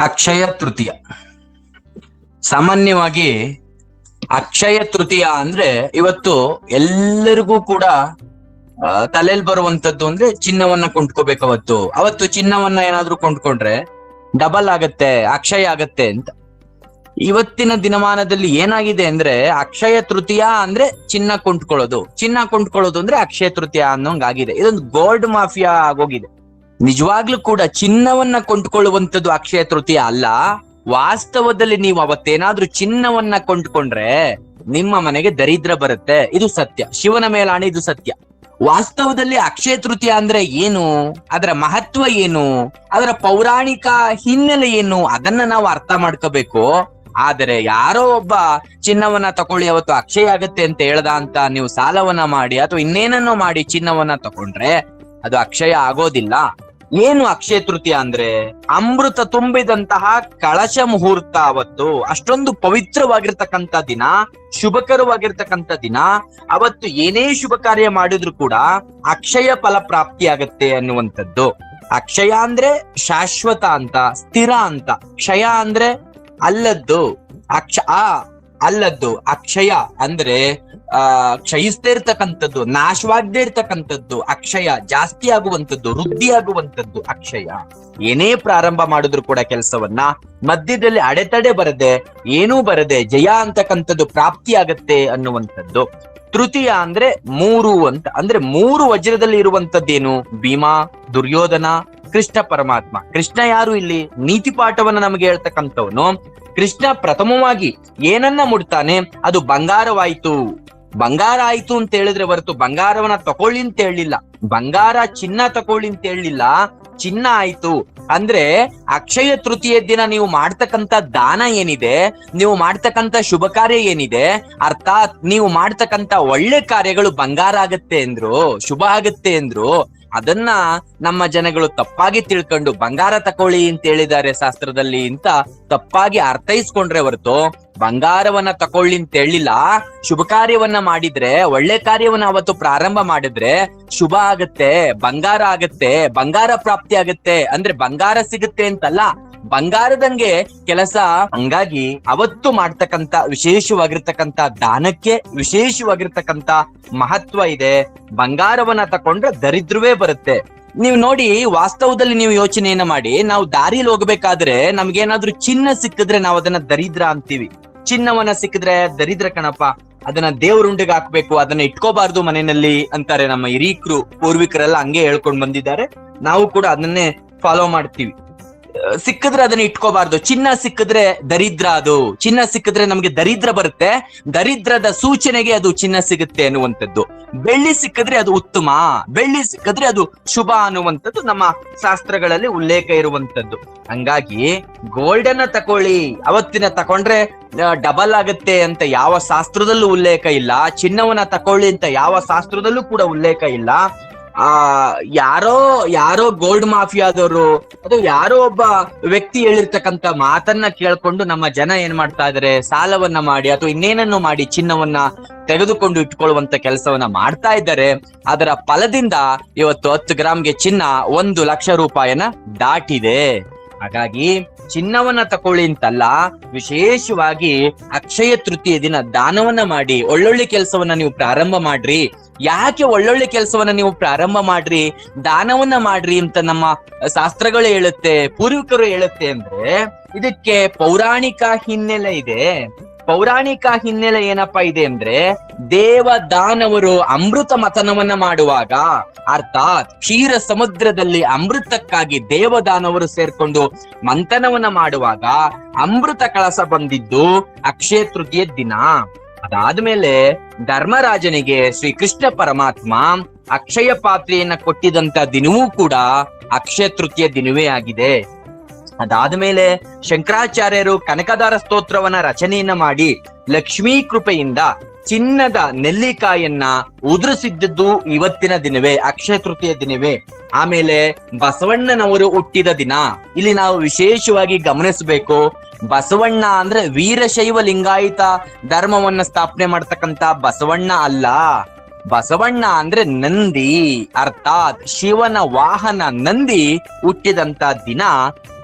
ಅಕ್ಷಯ ತೃತೀಯ. ಸಾಮಾನ್ಯವಾಗಿ ಅಕ್ಷಯ ತೃತೀಯ ಅಂದ್ರೆ ಇವತ್ತು ಎಲ್ಲರಿಗೂ ಕೂಡ ತಲೆಯಲ್ಲಿ ಬರುವಂತದ್ದು ಅಂದ್ರೆ ಚಿನ್ನವನ್ನ ಕೊಂಡ್ಕೋಬೇಕು ಅವತ್ತು. ಅವತ್ತು ಚಿನ್ನವನ್ನ ಏನಾದ್ರೂ ಕೊಂಡ್ಕೊಂಡ್ರೆ ಡಬಲ್ ಆಗತ್ತೆ, ಅಕ್ಷಯ ಆಗತ್ತೆ ಅಂತ. ಇವತ್ತಿನ ದಿನಮಾನದಲ್ಲಿ ಏನಾಗಿದೆ ಅಂದ್ರೆ ಅಕ್ಷಯ ತೃತೀಯ ಅಂದ್ರೆ ಚಿನ್ನ ಕೊಂಡ್ಕೊಳ್ಳೋದು. ಚಿನ್ನ ಕೊಂಡ್ಕೊಳ್ಳೋದು ಅಂದ್ರೆ ಅಕ್ಷಯ ತೃತೀಯ ಅನ್ನೋಂಗಾಗಿದೆ. ಇದೊಂದು ಗೋಲ್ಡ್ ಮಾಫಿಯಾ ಆಗೋಗಿದೆ. ನಿಜವಾಗ್ಲೂ ಕೂಡ ಚಿನ್ನವನ್ನ ಕೊಂಡ್ಕೊಳ್ಳುವಂಥದ್ದು ಅಕ್ಷಯ ತೃತೀಯ ಅಲ್ಲ. ವಾಸ್ತವದಲ್ಲಿ ನೀವು ಅವತ್ತೇನಾದ್ರೂ ಚಿನ್ನವನ್ನ ಕೊಂಡ್ಕೊಂಡ್ರೆ ನಿಮ್ಮ ಮನೆಗೆ ದರಿದ್ರ ಬರುತ್ತೆ. ಇದು ಸತ್ಯ. ಶಿವನ ಮೇಲಾಣೆ ಇದು ಸತ್ಯ. ವಾಸ್ತವದಲ್ಲಿ ಅಕ್ಷಯ ತೃತೀಯ ಅಂದ್ರೆ ಏನು? ಅದರ ಮಹತ್ವ ಏನು? ಅದರ ಪೌರಾಣಿಕ ಹಿನ್ನೆಲೆ ಏನು? ಅದನ್ನ ನಾವು ಅರ್ಥ ಮಾಡ್ಕೋಬೇಕು. ಆದರೆ ಯಾರೋ ಒಬ್ಬ ಚಿನ್ನವನ್ನ ತಕೊಳ್ಳಿ, ಅವತ್ತು ಅಕ್ಷಯ ಆಗತ್ತೆ ಅಂತ ಹೇಳ್ದ ಅಂತ ನೀವು ಸಾಲವನ್ನ ಮಾಡಿ, ಅಥವಾ ಇನ್ನೇನನ್ನೋ ಮಾಡಿ ಚಿನ್ನವನ್ನ ತಕೊಂಡ್ರೆ ಅದು ಅಕ್ಷಯ ಆಗೋದಿಲ್ಲ. ಏನು ಅಕ್ಷಯ ತೃತೀಯ ಅಂದ್ರೆ? ಅಮೃತ ತುಂಬಿದಂತಹ ಕಳಶ ಮುಹೂರ್ತ ಅವತ್ತು ಅಷ್ಟೊಂದು ಪವಿತ್ರವಾಗಿರ್ತಕ್ಕಂಥ ದಿನ, ಶುಭಕರವಾಗಿರ್ತಕ್ಕಂಥ ದಿನ. ಅವತ್ತು ಏನೇ ಶುಭ ಕಾರ್ಯ ಮಾಡಿದ್ರು ಕೂಡ ಅಕ್ಷಯ ಫಲ ಪ್ರಾಪ್ತಿ ಆಗತ್ತೆ ಅನ್ನುವಂಥದ್ದು. ಅಕ್ಷಯ ಅಂದ್ರೆ ಶಾಶ್ವತ ಅಂತ, ಸ್ಥಿರ ಅಂತ. ಕ್ಷಯ ಅಂದ್ರೆ ಅಲ್ಲದ್ದು. ಅಕ್ಷ ಆ ಅಲ್ಲದ್ದು, ಅಕ್ಷಯ ಅಂದ್ರೆ, ಆ ಕ್ಷಯಿಸ್ತೇ ಇರ್ತಕ್ಕಂಥದ್ದು ನಾಶವಾಗದೇ ಇರ್ತಕ್ಕಂಥದ್ದು ಅಕ್ಷಯ, ಜಾಸ್ತಿ ಆಗುವಂಥದ್ದು, ವೃದ್ಧಿ ಆಗುವಂಥದ್ದು ಅಕ್ಷಯ. ಏನೇ ಪ್ರಾರಂಭ ಮಾಡಿದ್ರು ಕೂಡ ಕೆಲಸವನ್ನ ಮಧ್ಯದಲ್ಲಿ ಅಡೆತಡೆ ಬರದೆ, ಏನೂ ಬರದೆ, ಜಯ ಅಂತಕ್ಕಂಥದ್ದು ಪ್ರಾಪ್ತಿ ಆಗತ್ತೆ ಅನ್ನುವಂಥದ್ದು. ತೃತೀಯ ಅಂದ್ರೆ ಮೂರು ಅಂತ, ಅಂದ್ರೆ ಮೂರು ವಜ್ರದಲ್ಲಿ ಇರುವಂತದ್ದೇನು ಭೀಮಾ, ದುರ್ಯೋಧನ, ಕೃಷ್ಣ ಪರಮಾತ್ಮ. ಕೃಷ್ಣ ಯಾರು ಇಲ್ಲಿ? ನೀತಿ ಪಾಠವನ್ನ ನಮಗೆ ಹೇಳ್ತಕ್ಕಂಥವನು. ಕೃಷ್ಣ ಪ್ರಥಮವಾಗಿ ಏನನ್ನ ಮುಡ್ತಾನೆ ಅದು ಬಂಗಾರವಾಯ್ತು. ಬಂಗಾರ ಆಯ್ತು ಅಂತ ಹೇಳಿದ್ರೆ ಹೊರತು ಬಂಗಾರವನ್ನ ತಕೊಳ್ಳಿ ಅಂತ ಹೇಳಿಲ್ಲ ಬಂಗಾರ ಚಿನ್ನ ತಕೊಳ್ಳಿ ಅಂತ ಹೇಳಿಲ್ಲ ಚಿನ್ನ ಆಯ್ತು. ಅಂದ್ರೆ ಅಕ್ಷಯ ತೃತೀಯ ದಿನ ನೀವು ಮಾಡ್ತಕ್ಕಂತ ದಾನ ಏನಿದೆ? ನೀವು ಮಾಡ್ತಕ್ಕಂತ ಶುಭ ಕಾರ್ಯ ಏನಿದೆ? ಅರ್ಥಾತ್ ನೀವು ಮಾಡ್ತಕ್ಕಂತ ಒಳ್ಳೆ ಕಾರ್ಯಗಳು ಬಂಗಾರ ಆಗತ್ತೆ ಅಂದ್ರು, ಶುಭ ಆಗತ್ತೆ ಅಂದ್ರು ಅದನ್ನ ನಮ್ಮ ಜನಗಳು ತಪ್ಪಾಗಿ ತಿಳ್ಕೊಂಡು ಬಂಗಾರ ತಕೊಳ್ಳಿ ಅಂತ ಹೇಳಿದ್ದಾರೆ ಶಾಸ್ತ್ರದಲ್ಲಿ ಅಂತ ತಪ್ಪಾಗಿ ಅರ್ಥೈಸ್ಕೊಂಡ್ರೆ ಹೊರತು ಬಂಗಾರವನ್ನ ತಕೊಳ್ಳಿ ಅಂತ ಹೇಳಿಲ್ಲ, ಶುಭ ಕಾರ್ಯವನ್ನ ಮಾಡಿದ್ರೆ, ಒಳ್ಳೆ ಕಾರ್ಯವನ್ನ ಅವತ್ತು ಪ್ರಾರಂಭ ಮಾಡಿದ್ರೆ ಶುಭ ಆಗತ್ತೆ, ಬಂಗಾರ ಆಗತ್ತೆ, ಬಂಗಾರ ಪ್ರಾಪ್ತಿ ಆಗತ್ತೆ, ಅಂದ್ರೆ ಬಂಗಾರ ಸಿಗುತ್ತೆ ಅಂತಲ್ಲ. ಬಂಗಾರದಂಗೆ ಕೆಲಸ ಹಂಗಾಗಿ ಅವತ್ತು ಮಾಡ್ತಕ್ಕಂತ ವಿಶೇಷವಾಗಿರ್ತಕ್ಕಂತ ದಾನಕ್ಕೆ ವಿಶೇಷವಾಗಿರ್ತಕ್ಕಂತ ಮಹತ್ವ ಇದೆ. ಬಂಗಾರವನ್ನ ತಕೊಂಡ್ರೆ ದರಿದ್ರವೇ ಬರುತ್ತೆ. ನೀವು ನೋಡಿ, ವಾಸ್ತವದಲ್ಲಿ ನೀವು ಯೋಚನೆಯನ್ನ ಮಾಡಿ, ನಾವು ದಾರಿಯಲ್ಲಿ ಹೋಗ್ಬೇಕಾದ್ರೆ ನಮ್ಗೇನಾದ್ರೂ ಚಿನ್ನ ಸಿಕ್ಕಿದ್ರೆ ನಾವು ಅದನ್ನ ದರಿದ್ರ ಅಂತೀವಿ. ಚಿನ್ನವನ್ನ ಸಿಕ್ಕಿದ್ರೆ ದರಿದ್ರ ಕಣಪ್ಪ, ಅದನ್ನ ದೇವರುಂಡಿಗೆ ಹಾಕ್ಬೇಕು, ಅದನ್ನ ಇಟ್ಕೋಬಾರ್ದು ಮನೆಯಲ್ಲಿ ಅಂತಾರೆ ನಮ್ಮ ಹಿರೀಕರು, ಪೂರ್ವಿಕರೆಲ್ಲ ಹಂಗೆ ಹೇಳ್ಕೊಂಡ್ ಬಂದಿದ್ದಾರೆ. ನಾವು ಕೂಡ ಅದನ್ನೇ ಫಾಲೋ ಮಾಡ್ತೀವಿ. ಸಿಕ್ಕಿದ್ರೆ ಅದನ್ನ ಇಟ್ಕೋಬಾರ್ದು. ಚಿನ್ನ ಸಿಕ್ಕಿದ್ರೆ ದರಿದ್ರ ಅದು. ಚಿನ್ನ ಸಿಕ್ಕಿದ್ರೆ ನಮ್ಗೆ ದರಿದ್ರ ಬರುತ್ತೆ. ದರಿದ್ರದ ಸೂಚನೆಗೆ ಅದು ಚಿನ್ನ ಸಿಗುತ್ತೆ ಅನ್ನುವಂಥದ್ದು. ಬೆಳ್ಳಿ ಸಿಕ್ಕಿದ್ರೆ ಅದು ಉತ್ತಮ. ಬೆಳ್ಳಿ ಸಿಕ್ಕಿದ್ರೆ ಅದು ಶುಭ ಅನ್ನುವಂಥದ್ದು ನಮ್ಮ ಶಾಸ್ತ್ರಗಳಲ್ಲಿ ಉಲ್ಲೇಖ ಇರುವಂತದ್ದು ಹಂಗಾಗಿ ಗೋಲ್ಡ್ ಅನ್ನ ತಕೊಳ್ಳಿ. ಅವತ್ತಿನ ತಕೊಂಡ್ರೆ ಡಬಲ್ ಆಗುತ್ತೆ ಅಂತ ಯಾವ ಶಾಸ್ತ್ರದಲ್ಲೂ ಉಲ್ಲೇಖ ಇಲ್ಲ. ಚಿನ್ನವನ್ನ ತಕೊಳ್ಳಿ ಅಂತ ಯಾವ ಶಾಸ್ತ್ರದಲ್ಲೂ ಕೂಡ ಉಲ್ಲೇಖ ಇಲ್ಲ. ಆ, ಯಾರೋ ಯಾರೋ ಗೋಲ್ಡ್ ಮಾಫಿಯಾದವರು ಅದು ಯಾರೋ ಒಬ್ಬ ವ್ಯಕ್ತಿ ಹೇಳಿರ್ತಕ್ಕಂತ ಮಾತನ್ನ ಕೇಳ್ಕೊಂಡು ನಮ್ಮ ಜನ ಏನ್ ಮಾಡ್ತಾ ಇದಾರೆ, ಸಾಲವನ್ನ ಮಾಡಿ ಅಥವಾ ಇನ್ನೇನನ್ನು ಮಾಡಿ ಚಿನ್ನವನ್ನ ತೆಗೆದುಕೊಂಡು ಇಟ್ಕೊಳ್ಳುವಂತ ಕೆಲಸವನ್ನ ಮಾಡ್ತಾ ಇದ್ದಾರೆ. ಅದರ ಫಲದಿಂದ ಇವತ್ತು ಹತ್ತು ಗ್ರಾಮ್ಗೆ ಚಿನ್ನ ಒಂದು ಲಕ್ಷ ರೂಪಾಯಿನ ದಾಟಿದೆ. ಹಾಗಾಗಿ ಚಿನ್ನವನ್ನ ತಕೊಳ್ಳಿ ಅಂತಲ್ಲ, ವಿಶೇಷವಾಗಿ ಅಕ್ಷಯ ತೃತೀಯ ದಿನ ದಾನವನ್ನ ಮಾಡಿ, ಒಳ್ಳೊಳ್ಳೆ ಕೆಲಸವನ್ನ ನೀವು ಪ್ರಾರಂಭ ಮಾಡ್ರಿ. ಯಾಕೆ ಒಳ್ಳೊಳ್ಳೆ ಕೆಲಸವನ್ನ ನೀವು ಪ್ರಾರಂಭ ಮಾಡ್ರಿ, ದಾನವನ್ನ ಮಾಡ್ರಿ ಅಂತ ನಮ್ಮ ಶಾಸ್ತ್ರಗಳು ಹೇಳುತ್ತೆ, ಪೂರ್ವಿಕರು ಹೇಳುತ್ತೆ ಅಂದ್ರೆ, ಇದಕ್ಕೆ ಪೌರಾಣಿಕ ಹಿನ್ನೆಲೆ ಇದೆ. ಪೌರಾಣಿಕ ಹಿನ್ನೆಲೆ ಏನಪ್ಪಾ ಇದೆ ಅಂದ್ರೆ ದೇವ ದಾನವರು ಅಮೃತ ಮಥನವನ್ನ ಮಾಡುವಾಗ, ಅರ್ಥಾತ್ ಕ್ಷೀರ ಸಮುದ್ರದಲ್ಲಿ ಅಮೃತಕ್ಕಾಗಿ ದೇವದಾನವರು ಸೇರ್ಕೊಂಡು ಮಂಥನವನ್ನ ಮಾಡುವಾಗ, ಅಮೃತ ಕಳಸ ಬಂದಿದ್ದು ಅಕ್ಷಯ ತೃತೀಯ ದಿನ. ಅದಾದ್ಮೇಲೆ ಧರ್ಮರಾಜನಿಗೆ ಶ್ರೀ ಕೃಷ್ಣ ಪರಮಾತ್ಮ ಅಕ್ಷಯ ಪಾತ್ರೆಯನ್ನ ಕೊಟ್ಟಿದಂತ ದಿನವೂ ಕೂಡ ಅಕ್ಷಯ ತೃತೀಯ ದಿನವೇ ಆಗಿದೆ. ಅದಾದ್ಮೇಲೆ ಶಂಕರಾಚಾರ್ಯರು ಕನಕದಾರ ಸ್ತೋತ್ರವನ್ನ ರಚನೆಯನ್ನ ಮಾಡಿ ಲಕ್ಷ್ಮೀ ಕೃಪೆಯಿಂದ ಚಿನ್ನದ ನೆಲ್ಲಿಕಾಯನ್ನ ಉದುರಿಸಿದ್ದದ್ದು ಇವತ್ತಿನ ದಿನವೇ, ಅಕ್ಷಯ ತೃತೀಯ ದಿನವೇ. ಆಮೇಲೆ ಬಸವಣ್ಣನವರು ಹುಟ್ಟಿದ ದಿನ. ಇಲ್ಲಿ ನಾವು ವಿಶೇಷವಾಗಿ ಗಮನಿಸಬೇಕು ಬಸವಣ್ಣ ಅಂದ್ರೆ ವೀರಶೈವ ಲಿಂಗಾಯತ ಧರ್ಮವನ್ನ ಸ್ಥಾಪನೆ ಮಾಡ್ತಕ್ಕಂತ ಬಸವಣ್ಣ ಅಲ್ಲ. ಬಸವಣ್ಣ ಅಂದ್ರೆ ನಂದಿ, ಅರ್ಥಾತ್ ಶಿವನ ವಾಹನ ನಂದಿ ಹುಟ್ಟಿದಂತ ದಿನ,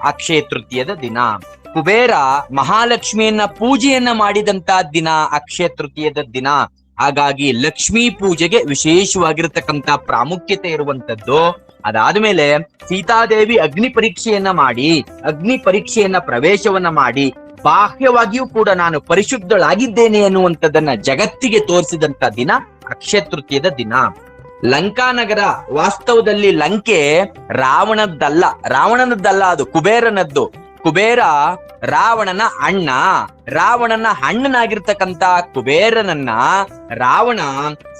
ಅಕ್ಷಯ ತೃತೀಯದ ದಿನ. ಕುಬೇರ ಮಹಾಲಕ್ಷ್ಮಿಯನ್ನ ಪೂಜೆಯನ್ನ ಮಾಡಿದಂತ ದಿನ, ಅಕ್ಷಯ ತೃತೀಯದ ದಿನ. ಹಾಗಾಗಿ ಲಕ್ಷ್ಮೀ ಪೂಜೆಗೆ ವಿಶೇಷವಾಗಿರತಕ್ಕಂತ ಪ್ರಾಮುಖ್ಯತೆ ಇರುವಂತದ್ದು ಅದಾದ್ಮೇಲೆ ಸೀತಾದೇವಿ ಅಗ್ನಿ ಪರೀಕ್ಷೆಯನ್ನ ಮಾಡಿ, ಅಗ್ನಿ ಪರೀಕ್ಷೆಯನ್ನ ಪ್ರವೇಶವನ್ನ ಮಾಡಿ, ಬಾಹ್ಯವಾಗಿಯೂ ಕೂಡ ನಾನು ಪರಿಶುದ್ಧಳಾಗಿದ್ದೇನೆ ಅನ್ನುವಂಥದ್ದನ್ನ ಜಗತ್ತಿಗೆ ತೋರಿಸಿದಂತ ದಿನ ಅಕ್ಷಯ ತೃತೀಯದ ದಿನ. ಲಂಕಾನಗರ ವಾಸ್ತವದಲ್ಲಿ ಲಂಕೆ ರಾವಣದ್ದಲ್ಲ, ರಾವಣನದ್ದಲ್ಲ ಅದು ಕುಬೇರನದ್ದು. ಕುಬೇರ ರಾವಣನ ಅಣ್ಣ. ರಾವಣನ ಅಣ್ಣನಾಗಿರ್ತಕ್ಕಂತ ಕುಬೇರನನ್ನ ರಾವಣ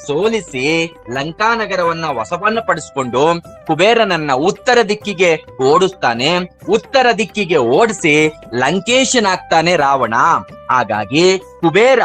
ಸೋಲಿಸಿ ಲಂಕಾನಗರವನ್ನ ವಸವನ್ನ ಪಡಿಸ್ಕೊಂಡು ಕುಬೇರನನ್ನ ಉತ್ತರ ದಿಕ್ಕಿಗೆ ಓಡಿಸ್ತಾನೆ. ಉತ್ತರ ದಿಕ್ಕಿಗೆ ಓಡಿಸಿ ಲಂಕೇಶನಾಗ್ತಾನೆ ರಾವಣ. ಹಾಗಾಗಿ ಕುಬೇರ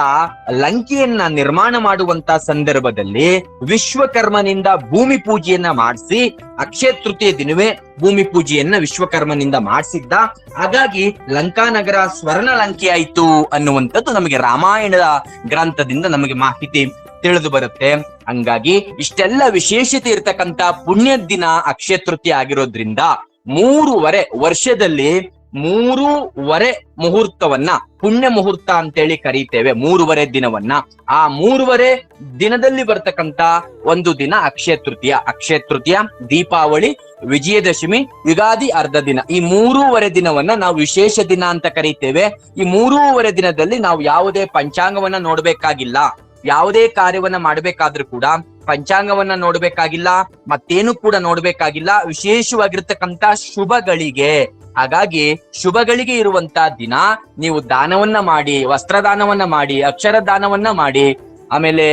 ಲಂಕೆಯನ್ನ ನಿರ್ಮಾಣ ಮಾಡುವಂತ ಸಂದರ್ಭದಲ್ಲಿ ವಿಶ್ವಕರ್ಮನಿಂದ ಭೂಮಿ ಪೂಜೆಯನ್ನ ಮಾಡಿಸಿ ಅಕ್ಷಯ ತೃತೀಯ ದಿನವೇ ಭೂಮಿ ಪೂಜೆಯನ್ನ ವಿಶ್ವಕರ್ಮನಿಂದ ಮಾಡಿಸಿದ್ದ. ಹಾಗಾಗಿ ಲಂಕಾನಗರ ಸ್ವರ್ಣ ಲಂಕೆ ಆಯ್ತು ಅನ್ನುವಂಥದ್ದು ನಮಗೆ ರಾಮಾಯಣದ ಗ್ರಂಥದಿಂದ ನಮಗೆ ಮಾಹಿತಿ ತಿಳಿದು ಬರುತ್ತೆ. ಹಂಗಾಗಿ ಇಷ್ಟೆಲ್ಲ ವಿಶೇಷತೆ ಇರತಕ್ಕಂತ ಪುಣ್ಯ ದಿನ ಅಕ್ಷಯ ತೃತೀಯ ಆಗಿರೋದ್ರಿಂದ ಮೂರುವರೆ ವರ್ಷದಲ್ಲಿ ಮೂರುವರೆ ಮುಹೂರ್ತವನ್ನ, ಪುಣ್ಯ ಮುಹೂರ್ತ ಅಂತೇಳಿ ಕರೀತೇವೆ, ಮೂರುವರೆ ದಿನವನ್ನ. ಆ ಮೂರುವರೆ ದಿನದಲ್ಲಿ ಬರ್ತಕ್ಕಂತ ಒಂದು ದಿನ ಅಕ್ಷಯ ತೃತೀಯ. ಅಕ್ಷಯ ತೃತೀಯ, ದೀಪಾವಳಿ, ವಿಜಯದಶಮಿ, ಯುಗಾದಿ ಅರ್ಧ ದಿನ. ಈ ಮೂರೂವರೆ ದಿನವನ್ನ ನಾವು ವಿಶೇಷ ದಿನ ಅಂತ ಕರೀತೇವೆ. ಈ ಮೂರೂವರೆ ದಿನದಲ್ಲಿ ನಾವು ಯಾವುದೇ ಪಂಚಾಂಗವನ್ನ ನೋಡ್ಬೇಕಾಗಿಲ್ಲ. ಯಾವುದೇ ಕಾರ್ಯವನ್ನ ಮಾಡ್ಬೇಕಾದ್ರೂ ಕೂಡ ಪಂಚಾಂಗವನ್ನ ನೋಡ್ಬೇಕಾಗಿಲ್ಲ, ಮತ್ತೇನು ಕೂಡ ನೋಡ್ಬೇಕಾಗಿಲ್ಲ. ವಿಶೇಷವಾಗಿರ್ತಕ್ಕಂತ ಶುಭಗಳಿಗೆ ಹಾಗಾಗಿ ಶುಭಗಳಿಗೆ ಇರುವಂತ ದಿನ ನೀವು ದಾನವನ್ನ ಮಾಡಿ, ವಸ್ತ್ರದಾನವನ್ನ ಮಾಡಿ ಅಕ್ಷರ ದಾನವನ್ನ ಮಾಡಿ, ಆಮೇಲೆ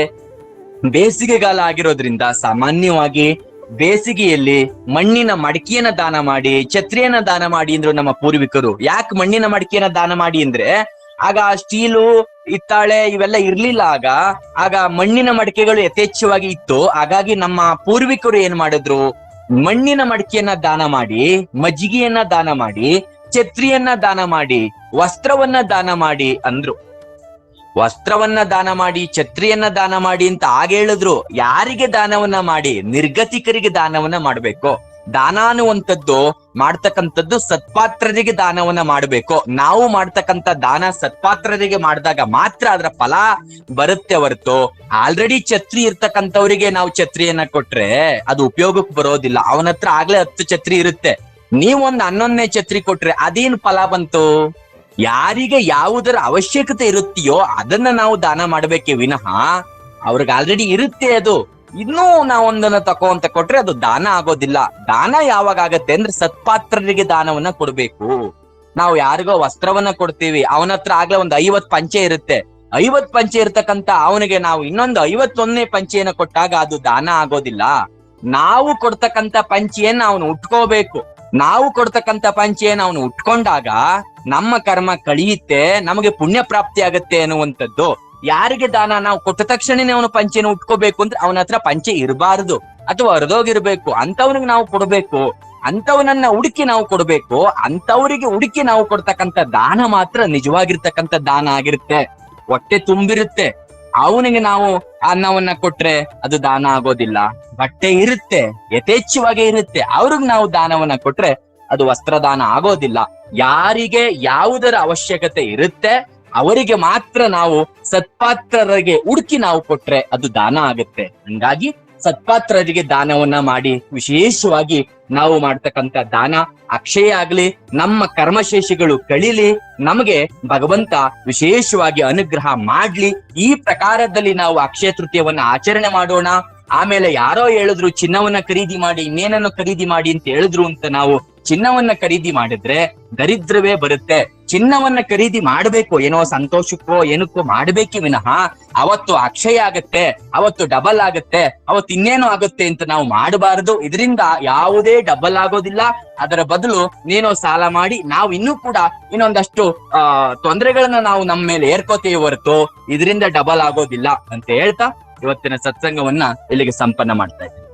ಬೇಸಿಗೆಗಾಲ ಆಗಿರೋದ್ರಿಂದ ಸಾಮಾನ್ಯವಾಗಿ ಬೇಸಿಗೆಯಲ್ಲಿ ಮಣ್ಣಿನ ಮಡಿಕೆಯನ್ನ ದಾನ ಮಾಡಿ, ಛತ್ರಿಯನ್ನ ದಾನ ಮಾಡಿ ಅಂದ್ರು ನಮ್ಮ ಪೂರ್ವಿಕರು. ಯಾಕೆ ಮಣ್ಣಿನ ಮಡಿಕೆಯನ್ನ ದಾನ ಮಾಡಿ ಅಂದ್ರೆ, ಆಗ ಸ್ಟೀಲು, ಹಿತ್ತಾಳೆ ಇವೆಲ್ಲ ಇರ್ಲಿಲ್ಲ ಆಗ ಆಗ ಮಣ್ಣಿನ ಮಡಿಕೆಗಳು ಯಥೇಚ್ಛವಾಗಿ ಇತ್ತು. ಹಾಗಾಗಿ ನಮ್ಮ ಪೂರ್ವಿಕರು ಏನ್ ಮಾಡಿದ್ರು ಮಣ್ಣಿನ ಮಡಿಕೆಯನ್ನ ದಾನ ಮಾಡಿ, ಮಜ್ಜಿಗೆಯನ್ನ ದಾನ ಮಾಡಿ, ಛತ್ರಿಯನ್ನ ದಾನ ಮಾಡಿ, ವಸ್ತ್ರವನ್ನ ದಾನ ಮಾಡಿ ಅಂದ್ರು. ವಸ್ತ್ರವನ್ನ ದಾನ ಮಾಡಿ, ಛತ್ರಿಯನ್ನ ದಾನ ಮಾಡಿ ಅಂತ ಆಗ ಹೇಳಿದ್ರು, ಯಾರಿಗೆ ದಾನವನ್ನ ಮಾಡಿ? ನಿರ್ಗತಿಕರಿಗೆ ದಾನವನ್ನ ಮಾಡ್ಬೇಕು. ದಾನ ಅನ್ನುವಂಥದ್ದು ಮಾಡ್ತಕ್ಕಂಥದ್ದು ಸತ್ಪಾತ್ರರಿಗೆ ದಾನವನ್ನ ಮಾಡಬೇಕು. ನಾವು ಮಾಡ್ತಕ್ಕಂಥ ದಾನ ಸತ್ಪಾತ್ರರಿಗೆ ಮಾಡಿದಾಗ ಮಾತ್ರ ಅದರ ಫಲ ಬರುತ್ತೆ ಹೊರತು. ಆಲ್ರೆಡಿ ಛತ್ರಿ ಇರ್ತಕ್ಕಂಥವ್ರಿಗೆ ನಾವು ಛತ್ರಿಯನ್ನ ಕೊಟ್ರೆ ಅದು ಉಪಯೋಗಕ್ಕೆ ಬರೋದಿಲ್ಲ. ಅವನ ಹತ್ರ ಆಗ್ಲೇ ಹತ್ತು ಛತ್ರಿ ಇರುತ್ತೆ. ನೀವೊಂದು ಹನ್ನೊಂದನೇ ಛತ್ರಿ ಕೊಟ್ರೆ ಅದೇನ್ ಫಲ ಬಂತು? ಯಾರಿಗೆ ಯಾವುದರ ಅವಶ್ಯಕತೆ ಇರುತ್ತೆಯೋ ಅದನ್ನ ನಾವು ದಾನ ಮಾಡಬೇಕೆ ವಿನಃ ಅವ್ರಿಗೆ ಆಲ್ರೆಡಿ ಇರುತ್ತೆ ಅದು. ಇನ್ನೂ ನಾವೊಂದನ್ನ ತಕೋ ಅಂತ ಕೊಟ್ರೆ ಅದು ದಾನ ಆಗೋದಿಲ್ಲ. ದಾನ ಯಾವಾಗ ಆಗತ್ತೆ ಅಂದ್ರೆ ಸತ್ಪಾತ್ರರಿಗೆ ದಾನವನ್ನ ಕೊಡ್ಬೇಕು. ನಾವು ಯಾರಿಗೋ ವಸ್ತ್ರವನ್ನ ಕೊಡ್ತೀವಿ. ಅವನ ಹತ್ರ ಆಗ್ಲೇ ಒಂದ್ ಐವತ್ ಪಂಚೆ ಇರುತ್ತೆ. ಐವತ್ ಪಂಚೆ ಇರ್ತಕ್ಕಂತ ಅವನಿಗೆ ನಾವು ಇನ್ನೊಂದು ಐವತ್ತೊಂದನೇ ಪಂಚೆಯನ್ನ ಕೊಟ್ಟಾಗ ಅದು ದಾನ ಆಗೋದಿಲ್ಲ. ನಾವು ಕೊಡ್ತಕ್ಕಂತ ಪಂಚೆಯನ್ನ ಅವನು ಉಟ್ಕೋಬೇಕು. ನಾವು ಕೊಡ್ತಕ್ಕಂತ ಪಂಚೆಯನ್ನ ಅವನು ಉಟ್ಕೊಂಡಾಗ ನಮ್ಮ ಕರ್ಮ ಕಳಿಯುತ್ತೆ, ನಮಗೆ ಪುಣ್ಯ ಪ್ರಾಪ್ತಿ ಆಗತ್ತೆ ಅನ್ನುವಂಥದ್ದು. ಯಾರಿಗೆ ದಾನ? ನಾವು ಕೊಟ್ಟ ತಕ್ಷಣನೇ ಅವನು ಪಂಚೆನ ಉಟ್ಕೋಬೇಕು ಅಂದ್ರೆ ಅವನ ಹತ್ರ ಪಂಚೆ ಇರಬಾರದು ಅಥವಾ ಹರಿದೋಗಿರ್ಬೇಕು ಅಂತವನಿಗೆ ನಾವು ಕೊಡಬೇಕು. ಅಂತವನನ್ನ ಹುಡುಕಿ ನಾವು ಕೊಡಬೇಕು. ಅಂತವರಿಗೆ ಹುಡುಕಿ ನಾವು ಕೊಡ್ತಕ್ಕಂಥ ದಾನ ಮಾತ್ರ ನಿಜವಾಗಿರ್ತಕ್ಕಂತ ದಾನ ಆಗಿರುತ್ತೆ. ಹೊಟ್ಟೆ ತುಂಬಿರುತ್ತೆ. ಅವನಿಗೆ ನಾವು ಅನ್ನವನ್ನ ಕೊಟ್ರೆ ಅದು ದಾನ ಆಗೋದಿಲ್ಲ. ಬಟ್ಟೆ ಇರುತ್ತೆ. ಯಥೇಚ್ಛವಾಗಿ ಇರುತ್ತೆ. ಅವ್ರಿಗೆ ನಾವು ದಾನವನ್ನ ಕೊಟ್ರೆ ಅದು ವಸ್ತ್ರದಾನ ಆಗೋದಿಲ್ಲ. ಯಾರಿಗೆ ಯಾವುದರ ಅವಶ್ಯಕತೆ ಇರುತ್ತೆ ಅವರಿಗೆ ಮಾತ್ರ ನಾವು ಸತ್ಪಾತ್ರರಿಗೆ ಹುಡುಕಿ ನಾವು ಕೊಟ್ರೆ ಅದು ದಾನ ಆಗುತ್ತೆ. ಹಂಗಾಗಿ ಸತ್ಪಾತ್ರರಿಗೆ ದಾನವನ್ನ ಮಾಡಿ ವಿಶೇಷವಾಗಿ ನಾವು ಮಾಡ್ತಕ್ಕಂತ ದಾನ ಅಕ್ಷಯ ಆಗ್ಲಿ, ನಮ್ಮ ಕರ್ಮಶೇಷಿಗಳು ಕಳಿಲಿ, ನಮಗೆ ಭಗವಂತ ವಿಶೇಷವಾಗಿ ಅನುಗ್ರಹ ಮಾಡ್ಲಿ. ಈ ಪ್ರಕಾರದಲ್ಲಿ ನಾವು ಅಕ್ಷಯ ತೃತೀಯವನ್ನ ಆಚರಣೆ ಮಾಡೋಣ. ಆಮೇಲೆ ಯಾರೋ ಹೇಳಿದ್ರು ಚಿನ್ನವನ್ನ ಖರೀದಿ ಮಾಡಿ, ಇನ್ನೇನನ್ನು ಖರೀದಿ ಮಾಡಿ ಅಂತ ಹೇಳಿದ್ರು ಅಂತ ನಾವು ಚಿನ್ನವನ್ನ ಖರೀದಿ ಮಾಡಿದ್ರೆ ದರಿದ್ರವೇ ಬರುತ್ತೆ. ಚಿನ್ನವನ್ನ ಖರೀದಿ ಮಾಡಬೇಕು, ಏನೋ ಸಂತೋಷಕ್ಕೋ, ಏನಕ್ಕೋ ಮಾಡ್ಬೇಕಿ ವಿನಃ ಅವತ್ತು ಅಕ್ಷಯ ಆಗತ್ತೆ, ಅವತ್ತು ಡಬಲ್ ಆಗತ್ತೆ, ಅವತ್ತು ಇನ್ನೇನು ಆಗುತ್ತೆ ಅಂತ ನಾವು ಮಾಡಬಾರದು. ಇದರಿಂದ ಯಾವುದೇ ಡಬಲ್ ಆಗೋದಿಲ್ಲ. ಅದರ ಬದಲು ನೀನೋ ಸಾಲ ಮಾಡಿ, ನಾವು ಇನ್ನೂ ಕೂಡ ಇನ್ನೊಂದಷ್ಟು, ಆ, ತೊಂದರೆಗಳನ್ನ ನಾವು ನಮ್ಮ ಮೇಲೆ ಏರ್ಕೋತೀವಿ ಹೊರತು ಇದರಿಂದ ಡಬಲ್ ಆಗೋದಿಲ್ಲ ಅಂತ ಹೇಳ್ತಾ ಇವತ್ತಿನ ಸತ್ಸಂಗವನ್ನ ಇಲ್ಲಿಗೆ ಸಂಪನ್ನ ಮಾಡ್ತಾ ಇದ್ದೀನಿ.